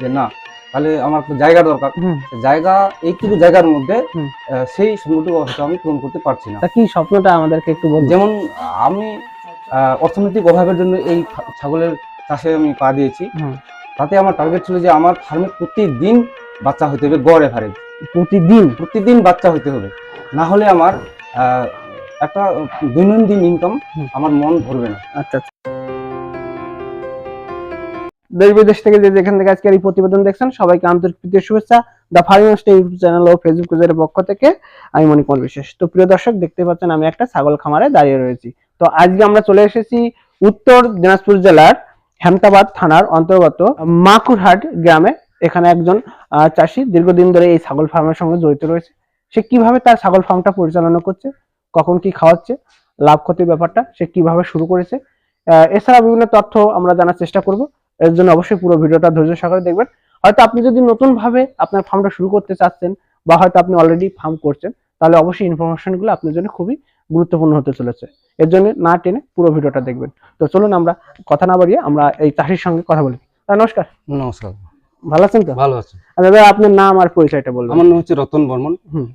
যে না তাহলে আমার একটা জায়গা দরকার। জায়গা এইটুকু জায়গার মধ্যে সেই স্বপ্নটুকু হয়তো আমি পূরণ করতে পারছি না। কি স্বপ্নটা আমাদেরকে একটু যেমন আমি অর্থনৈতিক অভাবের জন্য এই ছাগলের চাষে আমি পা দিয়েছি। তাতে আমার টার্গেট ছিল যে আমার ফার্মে প্রতিদিন বাচ্চা হতে হবে গড় এভারেজ প্রতিদিন? প্রতিদিন বাচ্চা হতে হবে। না হলে আমার একটা দৈনন্দিন ইনকাম আমার মন ভরবে না। আচ্ছা আচ্ছা। দেশ বিদেশ থেকে যে যেখান থেকে আজকের এই প্রতিবেদন দেখছেন, সবাইকে আন্তরিক প্রীতির শুভেচ্ছা। The farming stay YouTube channel O Facebook পেজের পক্ষ থেকে আমি মণিকুমার বিশেষ তো প্রিয় দর্শক দেখতে পাচ্ছেন আমি একটা ছাগল খামারে দাঁড়িয়ে রয়েছি। তো আজকে আমরা চলে এসেছি উত্তর দিনাজপুর জেলার হেমতাবাদ থানার অন্তর্গত মাকুরহাট গ্রামে। এখানে একজন চাষি দীর্ঘদিন ধরে এই ছাগল ফার্মের সঙ্গে জড়িত রয়েছে। সে কীভাবে তার ছাগল ফার্মটা পরিচালনা করছে, কখন কি খাওয়াচ্ছে, লাভ ক্ষতির ব্যাপারটা সে কীভাবে শুরু করেছে এছাড়া বিভিন্ন তথ্য আমরা জানার চেষ্টা করব। এর জন্য অবশ্যই পুরো ভিডিওটা ধৈর্য সহকারে দেখবেন। হয়তো আপনি যদি নতুন ভাবে আপনার ফার্মটা শুরু করতে চাচ্ছেন বা হয়তো আপনি অলরেডি ফার্ম করছেন তাহলে অবশ্যই ইনফরমেশনগুলো আপনার জন্য খুবই গুরুত্বপূর্ণ হতে চলেছে। এর জন্য না টেনে পুরো ভিডিওটা দেখবেন। তো চলুন আমরা কথা না বাড়িয়ে আমরা এই চাষির সঙ্গে কথা বলি। আহ, নমস্কার। নমস্কার। ভালো আছেন তো? ভালো আছে। আচ্ছা, দাদা আপনার নাম আর পরিচয়টা বলবেন। আমার নাম হচ্ছে রতন বর্মন। হুম।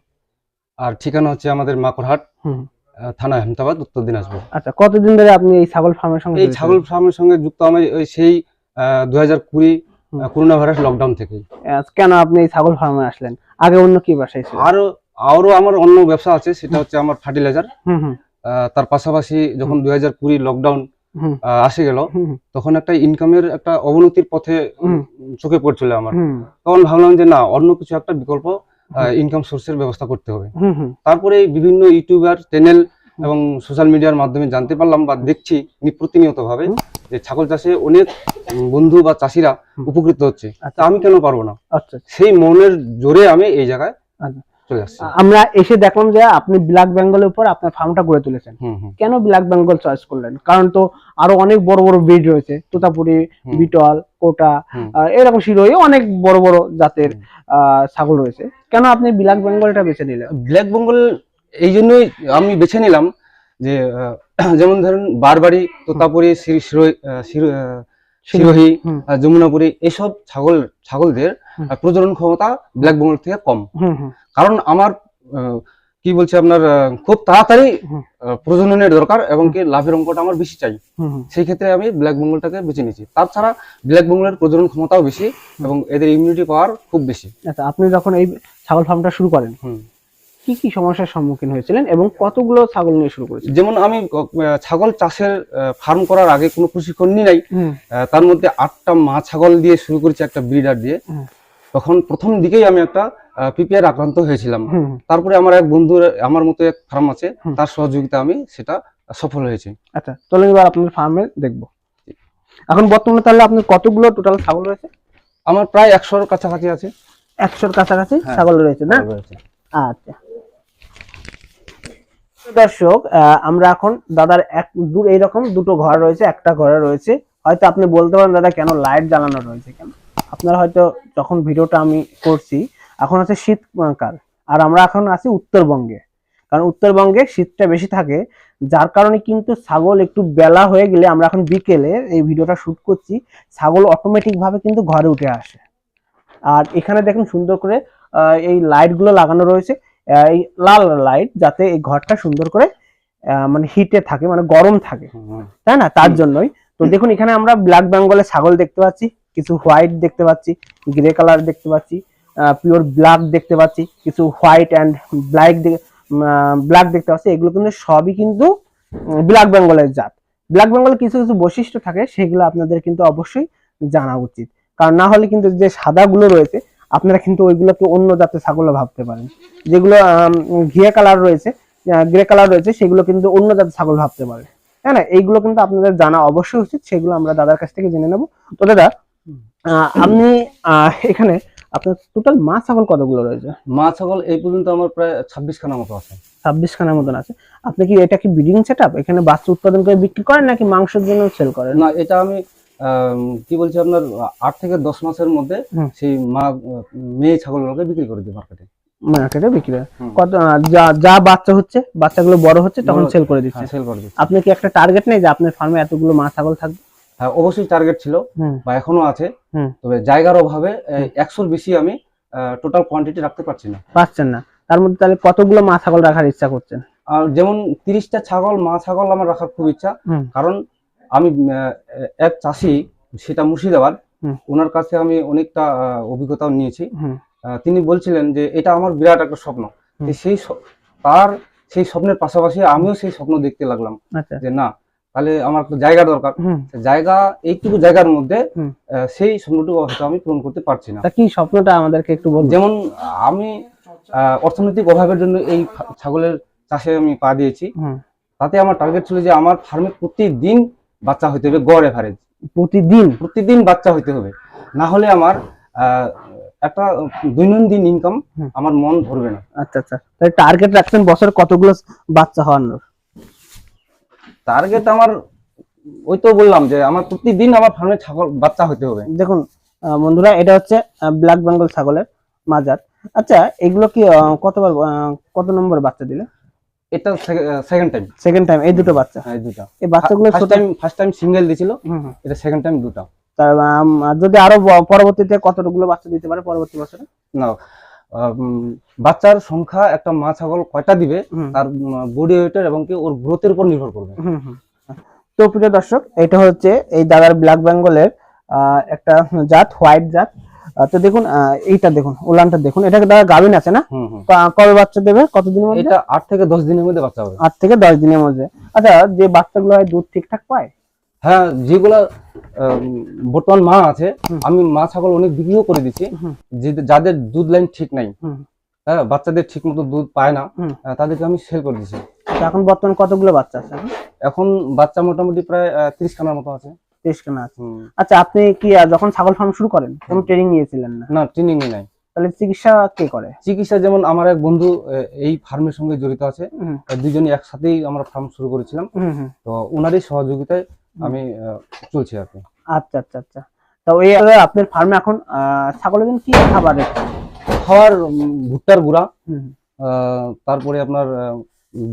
আর ঠিকানা হচ্ছে আমাদের মাকড়হাট হুম। থানা হেমতাবাদ উত্তর দিনাজপুর। আচ্ছা কতদিন ধরে আপনি এই ছাগল ফার্মের সঙ্গে এই ছাগল ফার্মের সঙ্গে যুক্ত আমি ওই সেই হাজার কুড়ি করোনা ভাইরাস লকডাউন থেকে কেন আপনি এই ছাগল ফার্মে আসলেন? আগে অন্য কি বাসায় ছিল? আরও আরও আমার অন্য ব্যবসা আছে সেটা হচ্ছে আমার ফার্টিলাইজার তার পাশাপাশি যখন দুই হাজার কুড়ি লকডাউন আসে গেল তখন একটা ইনকামের একটা অবনতির পথে চোখে পড়ছিল আমার। তখন ভাবলাম যে না অন্য কিছু একটা বিকল্প ইনকাম সোর্সের ব্যবস্থা করতে হবে। তারপরে বিভিন্ন ইউটিউবার চ্যানেল এবং সোশ্যাল মিডিয়ার মাধ্যমে জানতে পারলাম বা দেখছি প্রতিনিয়ত ভাবে। যে ছাগল চাষে অনেক বন্ধু বা চাষিরা উপকৃত হচ্ছে। আচ্ছা। তা আমি কেন পারব না? আচ্ছা। সেই মনের জোরে আমি এই জায়গায় আচ্ছা। চলে আসছি। আমরা এসে দেখলাম যে আপনি ব্ল্যাক বেঙ্গলের উপর আপনার ফার্মটা গড়ে তুলেছেন। কেন ব্ল্যাক বেঙ্গল চয়েস করলেন? কারণ তো আরও অনেক বড় বড় ব্রিড রয়েছে। তোতাপুরি বিটল কোটা এরকম শিরোহী অনেক বড় বড় জাতের আহ, ছাগল রয়েছে। কেন আপনি ব্ল্যাক বেঙ্গলটা বেছে নিলেন? ব্ল্যাক বেঙ্গল এই জন্যই আমি বেছে নিলাম যে যেমন ধরুন বারবাড়ি তোতাপুরি। আহ, যমুনাপুরি এসব ছাগল ছাগলদের প্রজনন ক্ষমতা ব্ল্যাক বেঙ্গল থেকে কম। কারণ আমার কি বলছে আপনার খুব তাড়াতাড়ি প্রজননের দরকার এবং কি লাভের অঙ্কটা আমার বেশি চাই। সেই ক্ষেত্রে আমি ব্ল্যাক বেঙ্গলটাকে বেছে নিয়েছি। তাছাড়া ব্ল্যাক বেঙ্গলের প্রজনন ক্ষমতাও বেশি এবং এদের ইমিউনিটি পাওয়ার খুব বেশি। আচ্ছা আপনি যখন এই ছাগল ফার্মটা শুরু করেন। কি কি সমস্যার সম্মুখীন হয়েছিলেন এবং কতগুলো ছাগল নিয়ে শুরু করেছিলেন? যেমন আমি ছাগল চাষের ফার্ম করার আগে কোনো প্রশিক্ষণ নিই নাই। তার মধ্যে আটটা মা ছাগল দিয়ে শুরু করেছি একটা ব্রিডার দিয়ে। তখন প্রথম দিকেই আমি একটা পিপিআর আক্রান্ত হয়েছিলাম। তারপরে আমার এক বন্ধুর আমার মতো এক ফার্ম আছে তার সহযোগিতা আমি সেটা সফল হয়েছে। আচ্ছা চলুন এবার আপনার ফার্মে দেখব। এখন বর্তমানে তাহলে আপনার কতগুলো টোটাল ছাগল রয়েছে? আমার প্রায় একশোর কাছাকাছি আছে। একশোর কাছাকাছি হ্যাঁ। ছাগল রয়েছে না? আচ্ছা। দর্শক আমরা এখন দাদার এক দূর এইরকম দুটো ঘর রয়েছে, একটা ঘরে রয়েছে। হয়তো আপনি বলতে পারেন, দাদা, কেন লাইট জ্বালানো রয়েছে কেন? আপনার হয়তো যখন ভিডিওটা আমি করছি, এখন আছে শীতকাল আর আমরা এখন আছি উত্তরবঙ্গে। কারণ উত্তরবঙ্গে শীতটা বেশি থাকে, যার কারণে কিন্তু ছাগল একটু বেলা হয়ে গেলে আমরা এখন বিকেলে এই ভিডিওটা শুট করছি, ছাগল অটোমেটিক ভাবে কিন্তু ঘরে উঠে আসে। আর এখানে দেখুন সুন্দর করে এই লাইটগুলো লাগানো রয়েছে। এই লাল লাইট যাতে এই ঘরটা সুন্দর করে মানে হিটে থাকে মানে গরম থাকে। তাই না? তার জন্যই। তো দেখুন এখানে আমরা ব্ল্যাক বেঙ্গলের ছাগল দেখতে পাচ্ছি কিছু হোয়াইট দেখতে পাচ্ছি গ্রে কালার দেখতে পাচ্ছি পিওর ব্ল্যাক দেখতে পাচ্ছি কিছু হোয়াইট অ্যান্ড ব্ল্যাক ব্ল্যাক দেখতে পাচ্ছি। এগুলো কিন্তু সবই কিন্তু ব্ল্যাক বেঙ্গলের জাত। ব্ল্যাক বেঙ্গলের কিছু কিছু বৈশিষ্ট্য থাকে সেগুলো আপনাদের কিন্তু অবশ্যই জানা উচিত। কারণ না হলে কিন্তু যে সাদাগুলো রয়েছে আপনারা কিন্তু ওইগুলোকে অন্য জাতের ছাগলও ভাবতে পারেন। যেগুলো ঘিয়ে কালার রয়েছে গ্রে কালার রয়েছে সেগুলো কিন্তু অন্য জাতের ছাগল ভাবতে পারে তাই না? এইগুলো কিন্তু আপনাদের জানা অবশ্যই উচিত সেগুলো আমরা দাদার কাছ থেকে জেনে নেব। তো দাদা আপনি আহ, এখানে আপনার টোটাল মা ছাগল কতগুলো রয়েছে? মা ছাগল এই পর্যন্ত আমার প্রায় ছাব্বিশ খানার মতো আছে। ছাব্বিশ খানার মতন আছে। আপনি কি এটা কি ব্রিডিং সেট এখানে বাচ্চা উৎপাদন করে বিক্রি করেন নাকি মাংসের জন্য সেল করেন? না এটা আম, কি বলছি আপনার আট থেকে দশ মাসের মধ্যে সেই মা মেয়ে ছাগলগুলোকে বিক্রি করে দিই মার্কেটে মার্কেটে বিক্রি কত যা যা বাচ্চা হচ্ছে বাচ্চাগুলো বড় হচ্ছে তখন সেল করে দিচ্ছে। হ্যাঁ সেল করে দিচ্ছি। আপনি কি একটা টার্গেট নেই যে আপনার ফার্মে এতগুলো মা ছাগল থাকবে? হ্যাঁ অবশ্যই টার্গেট ছিল বা এখনও আছে। তবে জায়গার অভাবে একশোর বেশি আমি টোটাল কোয়ান্টিটি রাখতে পারছি না। পাচ্ছেন না। তার মধ্যে তাহলে কতগুলো মা ছাগল রাখার ইচ্ছা করছেন? আর যেমন তিরিশটা ছাগল মা ছাগল আমার রাখার খুব ইচ্ছা। কারণ আমি এক চাষি সেটা মুর্শিদাবাদ। ওনার কাছে আমি অনেকটা অভিজ্ঞতাও নিয়েছি। তিনি বলছিলেন যে এটা আমার বিরাট একটা স্বপ্ন। সেই তার সেই স্বপ্নের পাশাপাশি আমিও সেই স্বপ্ন দেখতে লাগলাম। আচ্ছা। যে না তাহলে আমার একটা জায়গা দরকার। জায়গা এইটুকু জায়গার মধ্যে সেই স্বপ্নটুকু হয়তো আমি পূরণ করতে পারছি না। কি স্বপ্নটা আমাদেরকে একটু বল যেমন আমি অর্থনৈতিক অভাবের জন্য এই ছাগলের চাষে আমি পা দিয়েছি। তাতে আমার টার্গেট ছিল যে আমার ফার্মে প্রতিদিন বাচ্চা হইতে হবে গড় এভারেজ প্রতিদিন? প্রতিদিন বাচ্চা হইতে হবে। না হলে আমার একটা দৈনন্দিন ইনকাম আমার মন ধরবে না। আচ্ছা আচ্ছা। তাহলে টার্গেট রাখছেন বছরে কতগুলো বাচ্চা হওয়ানোর? টার্গেট আমার ওই তো বললাম যে আমার প্রতিদিন আমার ফার্মে ছাগল বাচ্চা হইতে হবে। দেখুন বন্ধুরা এটা হচ্ছে ব্ল্যাক বেঙ্গল ছাগলের মাজার। আচ্ছা এগুলো কি কতবার কত নম্বর বাচ্চা দিলে? এটা সেকেন্ড টাইম সেকেন্ড টাইম এই দুটো বাচ্চা? হ্যাঁ এই দুটা। এই বাচ্চাগুলো first time first time single দিছিল। এটা সেকেন্ড টাইম দুটা। তার যদি আরও পরবর্তীতে কতগুলো বাচ্চা দিতে পারে পরবর্তী বছরে? না বাচ্চার সংখ্যা একটা মা ছাগল কয়টা দিবে তার বডি ওয়েটের এবং কি ওর গ্রোথের উপর নির্ভর করবে। তো প্রিয় দর্শক এটা হচ্ছে এই দাদার ব্ল্যাক বেঙ্গলের একটা জাত হোয়াইট জাত। তো দেখুন আহ, এইটা দেখুন উলানটা দেখুন এটা দাদা গাভিন আছে না? তো, কবে বাচ্চা দেবে? কতদিনের মধ্যে? এটা আট থেকে দশ দিনের মধ্যে বাচ্চা হবে। আট থেকে দশ দিনের মধ্যে। আচ্ছা যে বাচ্চাগুলো হয় দুধ ঠিকঠাক পায়? হ্যাঁ যেগুলা বর্তমান মা আছে আমি মা ছাগল অনেক বিক্রিও করে দিচ্ছি যে- যাদের দুধ লাইন ঠিক নাই হ্যাঁ বাচ্চাদের ঠিক মতো দুধ পায় না তাদেরকে আমি সেল করে দিচ্ছি তো এখন বর্তমান কতগুলো বাচ্চা আছে এখন? এখন বাচ্চা মোটামুটি প্রায় তিরিশ খানার মতো আছে। তেইশ খানা আছে। আচ্ছা আপনি কি যখন ছাগল ফার্ম শুরু করেন কোনো ট্রেনিং নিয়েছিলেন না? না ট্রেনিং নাই। তাহলে চিকিৎসা কে করে? চিকিৎসা যেমন আমার এক বন্ধু এই ফার্মের সঙ্গে জড়িত আছে। দুজনে একসাথেই আমরা ফার্ম শুরু করেছিলাম। তো ওনারই সহযোগিতায় আমি চলছি আর কি। আচ্ছা আচ্ছা আচ্ছা। তো এই আপনার ফার্মে এখন ছাগলের কি খাবার খাওয়ার ভুট্টার গুঁড়া তারপরে আপনার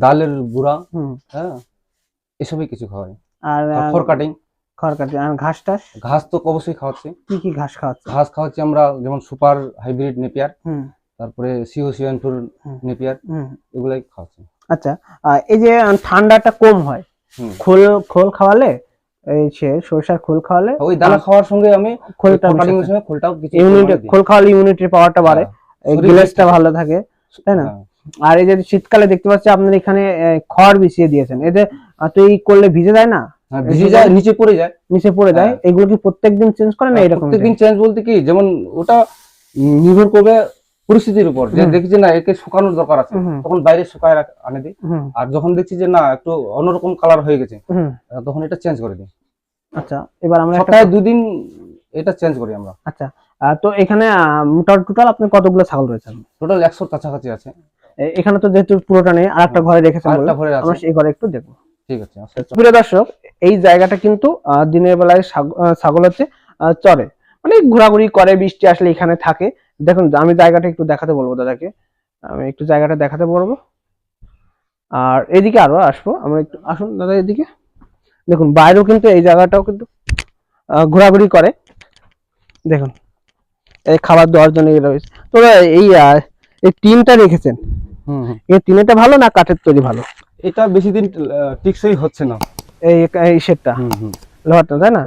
ডালের গুঁড়া হ্যাঁ এসবই কিছু খাওয়াই। আর আর খড় কাটিং খড় কাটি আর ঘাস টাস? ঘাস তো অবশ্যই খাওয়াচ্ছি। কি কি ঘাস খাওয়াচ্ছে ঘাস খাওয়াচ্ছি আমরা যেমন সুপার হাইব্রিড নেপিয়ার তারপরে সিও সিওয়ান টুর নেপিয়ার এগুলাই খাওয়াচ্ছি। আচ্ছা এই যে ঠান্ডাটা কম হয় খোল খোল খাওয়ালে এই সে সরষার খোল খাওয়ালে ওই দানা খাওয়ার সঙ্গে আমি খোলটা খোলটাও কিছু খোল খাওয়ালে ইমিউনিটির পাওয়ারটা বাড়ে। হ্যাঁ, গ্লেসটা ভালো থাকে তাই না? হ্যাঁ। আর এই যে শীতকালে দেখতে পাচ্ছি আপনার এখানে খড় বিছিয়ে দিয়েছেন। এতে করলে ভিজে যায় না? ভিজে যায় নিচে পড়ে যায়। নিচে পড়ে যায় হ্যাঁ। এগুলো কি প্রত্যেকদিন চেঞ্জ করেন না এরকম প্রত্যেকদিন চেঞ্জ বলতে কি যেমন ওটা নির্ভর করবে পরিস্থিতির উপর। যে দেখছি না একে শুকানোর দরকার আছে তখন বাইরে শুকায় আনে দিই। আর যখন দেখছি যে না একটু অন্যরকম কালার হয়ে গেছে তখন এটা চেঞ্জ করে দিই। আচ্ছা এবার আমরা সপ্তাহে দুদিন এটা চেঞ্জ করি আমরা। আচ্ছা তো এখানে টোটাল আপনার কতগুলো ছাগল রয়েছে টোটাল একশোর কাছাকাছি আছে। এখানে তো যেহেতু পুরোটা নেই আর একটা ঘরে রেখেছেন আরেকটা ঘরে আমরা সেই ঘরে একটু দেখব। ঠিক আছে আচ্ছা। প্রিয় দর্শক এই জায়গাটা কিন্তু দিনের বেলায় ছাগ- ছাগল হচ্ছে চরে। মানে ঘোরাঘুরি করে বৃষ্টি আসলে এখানে থাকে। দেখুন আমি জায়গাটা একটু দেখাতে বলব দাদাকে। আমি একটু জায়গাটা দেখাতে বলব। আর এদিকে আরও আসব আমরা একটু আসুন দাদা এদিকে। দেখুন বাইরেও কিন্তু এই জায়গাটাও কিন্তু ঘোরাঘুরি করে। দেখুন এই খাবার দেওয়ার জন্য রয়েছে। তো এই এই টিনটা রেখেছেন। এই টিনেটা ভালো না কাঠের তৈরি ভালো? এটা বেশি দিন টিকসই হচ্ছে না। এই শেডটা। লোহারটা তাই না?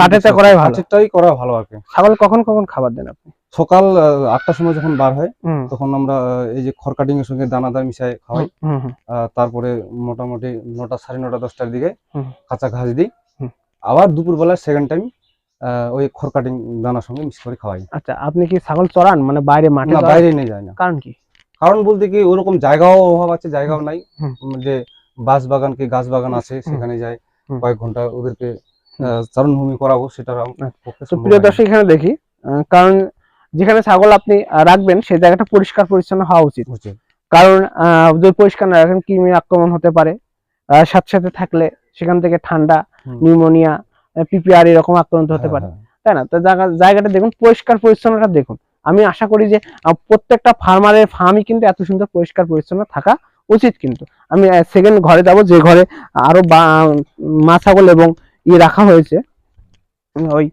কাঠেরটা করাই ভালো। কাঠেরটাই করা ভালো আর কি। ছাগল কখন কখন খাবার দেন আপনি? সকাল আটটার সময় যখন বার হয় তখন আমরা এই যে খড় কাটিং এর সঙ্গে দানাদার মিশাই খাওয়াই। তারপরে মোটামুটি নটা সাড়ে নটা দশটার দিকে কাঁচা ঘাস দিই। আবার দুপুর বেলা সেকেন্ড টাইম ওই খড় কাটিং দানার সঙ্গে মিক্স করে খাওয়াই। আচ্ছা আপনি কি ছাগল চড়ান? মানে বাইরে মাঠে বাইরে নিয়ে যায় না। কারণ কি? কারণ বলতে কি ওরকম জায়গাও অভাব আছে জায়গাও নাই। যে বাস বাগান কি গাছ বাগান আছে সেখানে যাই কয়েক ঘণ্টা ওদেরকে চারণভূমি করাবো সেটা প্রিয় দর্শক এখানে দেখি কারণ যেখানে ছাগল আপনি রাখবেন সেই জায়গাটা পরিষ্কার পরিচ্ছন্ন হওয়া উচিত। কারণ যদি পরিষ্কার না রাখেন কৃমি আক্রমণ হতে পারে। সাথে সাথে থাকলে সেখান থেকে ঠান্ডা। নিউমোনিয়া পিপিআর এরকম আক্রান্ত হতে হ্যাঁ, পারে। হ্যাঁ। তাই না? তো জায়গাটা দেখুন পরিষ্কার পরিচ্ছন্নটা দেখুন। আমি আশা করি যে প্রত্যেকটা ফার্মারের ফার্মই কিন্তু এত সুন্দর পরিষ্কার পরিচ্ছন্ন থাকা উচিত কিন্তু। আমি সেকেন্ড ঘরে যাব, যে ঘরে আরও বা- মা ছাগল এবং ই রাখা হয়েছে ওই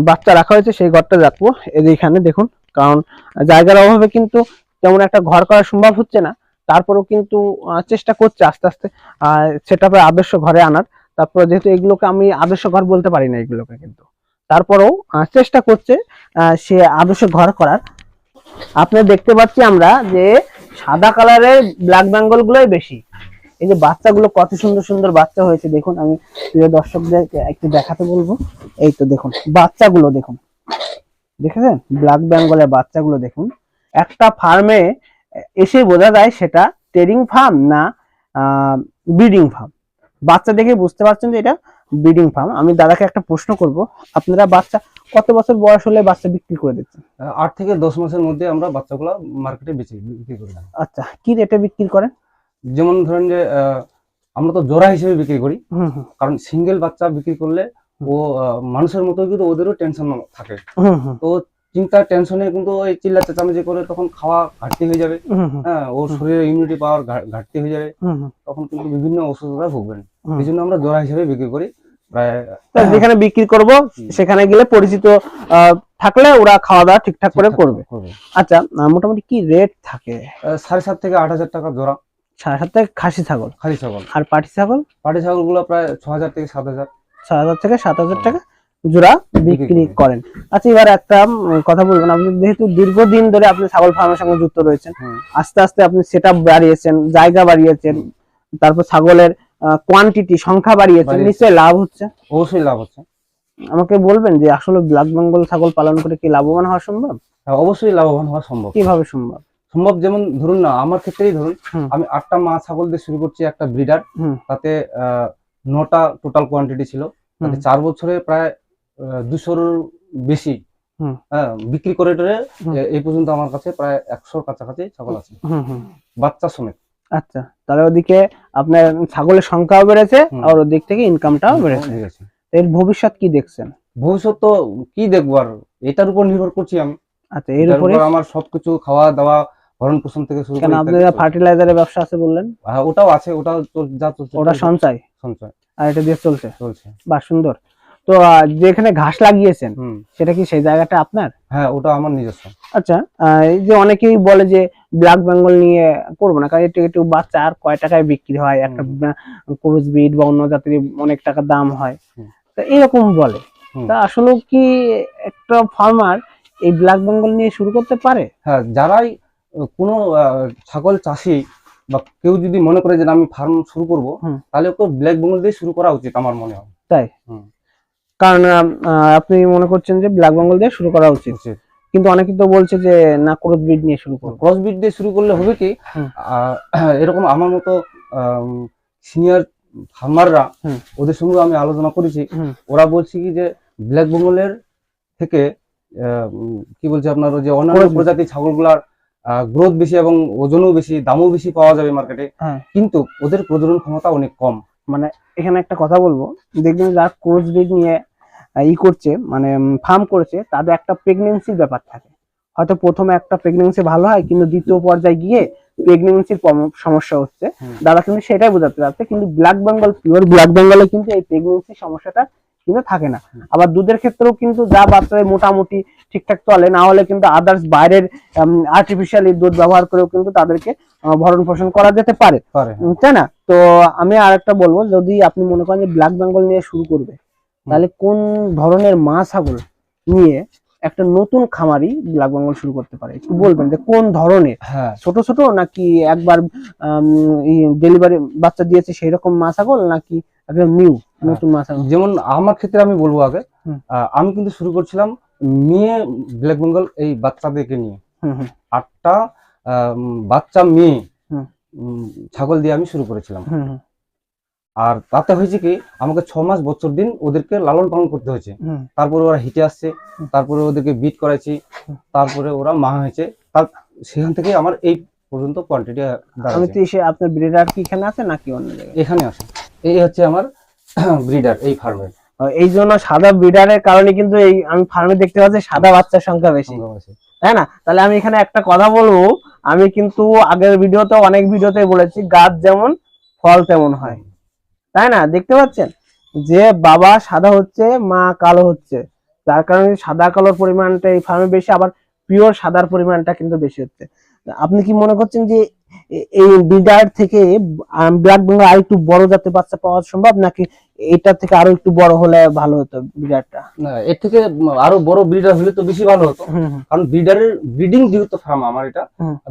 বাচ্চা রাখা হয়েছে, সেই ঘরটা রাখব। এই যে এখানে দেখুন, কারণ জায়গার অভাবে কিন্তু তেমন একটা ঘর করা সম্ভব হচ্ছে না। তারপরেও কিন্তু চেষ্টা করছে আস্তে আস্তে সেটা আদর্শ ঘরে আনার। তারপরে যেহেতু এগুলোকে আমি আদর্শ ঘর বলতে পারি না এগুলোকে কিন্তু। তারপরেও চেষ্টা করছে সে আদর্শ ঘর করার। আপনি দেখতে পাচ্ছি আমরা যে সাদা কালারের ব্ল্যাক বেঙ্গল গুলোই বেশি। এই যে বাচ্চাগুলো কত সুন্দর সুন্দর বাচ্চা হয়েছে, দেখুন আমি প্রিয় দর্শকদের একটু দেখাতে বলব। এই তো দেখুন, বাচ্চাগুলো দেখুন। দেখেছেন? ব্ল্যাক বেঙ্গলের বাচ্চাগুলো দেখুন। একটা ফার্মে এসে বোঝা যায় সেটা টেরিং ফার্ম না ব্রিডিং ফার্ম বাচ্চা দেখে বুঝতে পারছেন যে এটা ব্রিডিং ফার্ম আমি দাদাকে একটা প্রশ্ন করব, আপনারা বাচ্চা কত বছর বয়স হলে বাচ্চা বিক্রি করে দিচ্ছেন আট থেকে দশ মাসের মধ্যে আমরা বাচ্চাগুলো মার্কেটে বেচি বিক্রি করি আচ্ছা কি রেটে বিক্রি করেন? যেমন ধরেন যে আমরা তো জোড়া হিসেবে বিক্রি করি। কারণ সিঙ্গেল বাচ্চা বিক্রি করলে ও মানুষের মতো কিন্তু ওদেরও টেনশন থাকে। তো চিন্তা টেনশনে কিন্তু ওই চিল্লা চেঁচামেচি করে তখন খাওয়া ঘাটতি হয়ে যাবে। হ্যাঁ ওর শরীরে ইমিউনিটি পাওয়ার ঘাটতি হয়ে যাবে। তখন কিন্তু বিভিন্ন অসুস্থতা ভুগবেন। এই জন্য আমরা জোড়া হিসেবে বিক্রি করি। যেখানে বিক্রি করব সেখানে গেলে পরিচিত থাকলে ওরা খাওয়া দাওয়া ঠিকঠাক করে করবে। আচ্ছা মোটামুটি কি রেট থাকে? সাড়ে সাত থেকে আট হাজার টাকা জোড়া। সাড়ে সাত থেকে খাসি ছাগল? খালি ছাগল। আর পাটি ছাগল? পাটি ছাগলগুলো প্রায় ছ হাজার থেকে সাত হাজার। ছয় হাজার থেকে সাত হাজার টাকা জোড়া বিক্রি করেন। আচ্ছা এবার একটা কথা বলবেন। আপনি যেহেতু দীর্ঘদিন ধরে আপনি ছাগল ফার্মের সঙ্গে যুক্ত রয়েছেন আস্তে আস্তে আপনি সেট বাড়িয়েছেন জায়গা বাড়িয়েছেন তারপর ছাগলের কোয়ান্টিটি সংখ্যা বাড়িয়েছেন বাড়িয়েছি। নিশ্চয়ই লাভ হচ্ছে। অবশ্যই লাভ হচ্ছে। আমাকে বলবেন যে আসলে ব্ল্যাক বেঙ্গল ছাগল পালন করে কি লাভবান হওয়া সম্ভব? হ্যাঁ, অবশ্যই লাভবান হওয়া সম্ভব। কীভাবে সম্ভব? সম্ভব যেমন ধরুন না আমার ক্ষেত্রেই ধরুন আমি আটটা মা ছাগল দিয়ে শুরু করছি একটা ব্রিডার তাতে নটা টোটাল কোয়ান্টিটি ছিল। তাতে চার বছরে প্রায় দুশোর বেশি হ্যাঁ বিক্রি করে টরে এই পর্যন্ত আমার কাছে প্রায় একশোর কাছাকাছি ছাগল আছে। বাচ্চা সমেত। আচ্ছা তাহলে ওদিকে আপনার ছাগলের সংখ্যাও বেড়েছে আর ওদিক থেকে ইনকামটাও বেড়েছে। এর ভবিষ্যৎ কি দেখছেন? ভবিষ্যৎ তো কি দেখব আর? এটার উপর নির্ভর করছি আমি। আচ্ছা এর উপরে? আমার সবকিছু খাওয়া দাওয়া ভরণ পোষণ থেকে শুরু করে আপনাদের ফার্টিলাইজারের ব্যবসা আছে বললেন? হ্যাঁ, ওটাও আছে ওটাও যা চলছে। ওটা সঞ্চয়? সঞ্চয়। আর এটা দিয়ে চলছে? চলছে। বা সুন্দর। তো যেখানে ঘাস লাগিয়েছেন সেটা কি সেই জায়গাটা আপনার? হ্যাঁ ওটা আমার নিজস্ব। আচ্ছা এই যে অনেকেই বলে যে ব্ল্যাক বেঙ্গল নিয়ে করব না কারণ একটু একটু বাচ্চা আর কয় টাকায় বিক্রি হয়? একটা ক্রুজ ব্রিড বা অন্য জাতির অনেক টাকা দাম হয়। তা এরকম বলে। তা আসলে কি একটা ফার্মার এই ব্ল্যাক বেঙ্গল নিয়ে শুরু করতে পারে? হ্যাঁ যারাই কোনো ছাগল চাষি বা কেউ যদি মনে করে যে আমি ফার্ম শুরু করব। তাহলে ওকে ব্ল্যাক বেঙ্গল দিয়ে শুরু করা উচিত আমার মনে হয়। তাই। কারণ আপনি মনে করছেন যে ব্ল্যাক বেঙ্গল দিয়ে শুরু করা উচিত। কিন্তু অনেকে তো বলছে যে না ক্রুজ ব্রিড নিয়ে শুরু করব ক্রস ব্রিড দিয়ে শুরু করলে হবে কি এরকম আমার মতো সিনিয়র ফার্মাররা। ওদের সঙ্গে আমি আলোচনা করেছি। ওরা বলছে কি যে ব্ল্যাক বেঙ্গলের থেকে কি বলছে আপনার ওই যে অন্যান্য। প্রজাতির ছাগলগুলার গ্রোথ বেশি এবং ওজনও বেশি দামও বেশি পাওয়া যাবে মার্কেটে হ্যাঁ। কিন্তু ওদের প্রজনন ক্ষমতা অনেক কম। মানে এখানে একটা কথা বলব। দেখবেন যারা ক্রোজ ব্রিড নিয়ে ই করছে মানে ফার্ম করছে তাদের একটা প্রেগনেন্সির ব্যাপার থাকে। হয়তো প্রথমে একটা প্রেগনেন্সি ভালো হয় কিন্তু দ্বিতীয় পর্যায়ে গিয়ে প্রেগনেন্সির সমস্যা হচ্ছে। দাদা কিন্তু সেটাই বোঝাতে চাচ্ছে কিন্তু ব্ল্যাক বেঙ্গল পিওর ব্ল্যাক বেঙ্গলে কিন্তু এই প্রেগনেন্সির সমস্যাটা কিন্তু থাকে না। আবার দুধের ক্ষেত্রেও কিন্তু যা বাচ্চাদের মোটামুটি ঠিকঠাক চলে না হলে কিন্তু আদার্স বাইরের আর্টিফিশিয়ালি দুধ ব্যবহার করেও কিন্তু তাদেরকে ভরণ পোষণ করা যেতে পারে। পারে তাই না? তো আমি আর একটা বলব যদি আপনি মনে করেন যে ব্ল্যাক বেঙ্গল নিয়ে শুরু করবে তাহলে কোন ধরনের মা ছাগল নিয়ে একটা নতুন খামারি ব্ল্যাক বেঙ্গল শুরু করতে পারে? একটু বলবেন যে কোন ধরনের? হ্যাঁ। ছোট ছোট নাকি একবার ডেলিভারি বাচ্চা দিয়েছে সেই রকম মা ছাগল নাকি একদম নিউ নতুন মা ছাগল? যেমন আমার ক্ষেত্রে আমি বলব আগে আহ, আমি কিন্তু শুরু করছিলাম মেয়ে ব্ল্যাক বেঙ্গল এই বাচ্চাদেরকে নিয়ে। আটটা বাচ্চা মেয়ে ছাগল দিয়ে আমি শুরু করেছিলাম। আর তাতে হয়েছে কি আমাকে ছ মাস বছর দিন ওদেরকে লালন পালন করতে হয়েছে। তারপরে ওরা হিটে আসছে তারপরে ওদেরকে বিট করাইছি তারপরে ওরা মা হয়েছে। তার সেখান থেকে আমার এই পর্যন্ত কোয়ান্টিটি আমি তো এসে আপনার ব্রিডার কি এখানে আছে নাকি অন্য জায়গায়? এখানে আসে এই হচ্ছে আমার ব্রিডার এই ফার্মের এই জন্য সাদা ব্রিডারের কারণে কিন্তু এই আমি ফার্মে দেখতে পাচ্ছি সাদা বাচ্চার সংখ্যা বেশি। তাই না? তাহলে আমি এখানে একটা কথা বলব আমি কিন্তু আগের ভিডিওতে অনেক ভিডিওতে বলেছি গাছ যেমন ফল তেমন হয়। তাই না? দেখতে পাচ্ছেন? যে বাবা সাদা হচ্ছে মা কালো হচ্ছে। যার কারণে সাদা কালোর পরিমাণটা এই ফার্মে বেশি আবার পিওর সাদার পরিমাণটা কিন্তু বেশি হচ্ছে। আপনি কি মনে করছেন যে এই বিডার থেকে ব্ল্যাক বেঙ্গল আর একটু বড় জাতের বাচ্চা পাওয়া সম্ভব নাকি এটা থেকে আরও একটু বড় হলে ভালো হতো বিডারটা? না, এর থেকে আরও বড় ব্রিডার হলে তো বেশি ভালো হতো। কারণ ব্রিডারের ব্রিডিং যেহেতু ফার্ম আমার এটা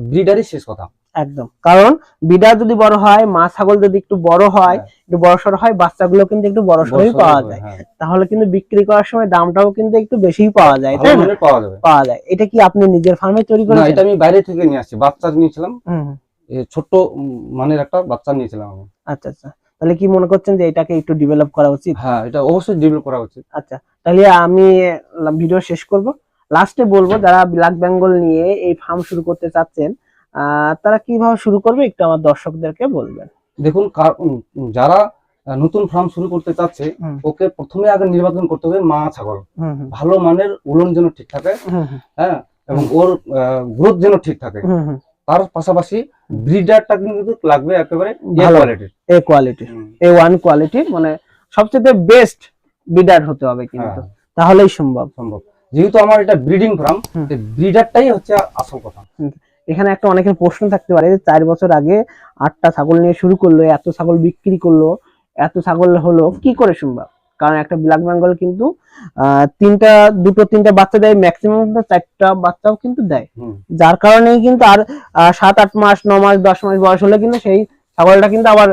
ব্রিডারই শেষ কথা। একদম। কারণ বিডার যদি বড় হয় মা ছাগল যদি একটু বড় হয় একটু বড় বড়সড় হয় বাচ্চাগুলো কিন্তু একটু বড়সড়ই বড়সড় পাওয়া যায়। হ্যাঁ। তাহলে কিন্তু বিক্রি করার সময় দামটাও কিন্তু একটু বেশি পাওয়া যায় তাই না? পাওয়া যায়। এটা কি আপনি নিজের ফার্মে তৈরি না করেছেন? এটা আমি বাইরে থেকে নিয়ে আসছি। বাচ্চা নিয়েছিলাম। উম, মানের একটা বাচ্চা নিয়েছিলাম আমি। আচ্ছা আচ্ছা। তাহলে কি মনে করছেন যে এটাকে একটু ডেভেলপ করা উচিত? হ্যাঁ এটা অবশ্যই ডেভেলপ করা উচিত। আচ্ছা। তাহলে আমি ভিডিও শেষ করব। লাস্টে বলব যারা ব্ল্যাক বেঙ্গল নিয়ে এই ফার্ম শুরু করতে চাচ্ছেন তারা কীভাবে শুরু করবে একটু আমার দর্শকদেরকে বলবেন। দেখুন যারা নতুন ফার্ম শুরু করতে চাচ্ছে ওকে প্রথমে আগে নির্বাচন করতে হবে মা ছাগল। ভালো মানের উলন যেন ঠিক থাকে হ্যাঁ এবং ওর গ্রোথ যেন ঠিক থাকে। তার পাশাপাশি ব্রিডারটা কিন্তু লাগবে একেবারে ভালো। কোয়ালিটির A quality A one quality মানে সবচেয়ে বেস্ট ব্রিডার হতে হবে কিন্তু। হ্যাঁ। তাহলেই সম্ভব। সম্ভব। যেহেতু আমার এটা ব্রিডিং ফার্ম। ব্রিডারটাই হচ্ছে আসল কথা। এখানে একটা অনেকের প্রশ্ন থাকতে পারে যে চার বছর আগে আটটা ছাগল নিয়ে শুরু করল এত ছাগল বিক্রি করল এত ছাগল হলো কি করে সম্ভব? কারণ একটা ব্ল্যাক বেঙ্গল কিন্তু তিনটা দুটো তিনটা বাচ্চা দেয় ম্যাক্সিমাম চারটা বাচ্চাও কিন্তু দেয়। যার কারণেই কিন্তু আর সাত আট মাস ন মাস দশ মাস বয়স হলে কিন্তু সেই ছাগলটা কিন্তু আবার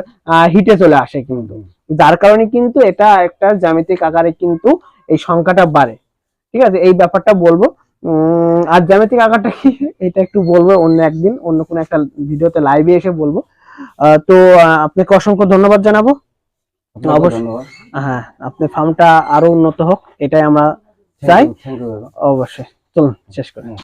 হিটে চলে আসে কিন্তু। যার কারণে কিন্তু এটা একটা জ্যামিতিক আকারে কিন্তু এই সংখ্যাটা বাড়ে। ঠিক আছে? এই ব্যাপারটা বলব। আর জ্যামিতিক আকারটা কি? এটা একটু বলব অন্য একদিন অন্য কোনো একটা ভিডিওতে লাইভে এসে বলব। আহ, তো আপনাকে অসংখ্য ধন্যবাদ জানাব। অবশ্যই। হ্যাঁ আপনার ফার্মটা আরও উন্নত হোক এটাই আমরা চাই। অবশ্যই চলুন শেষ করি।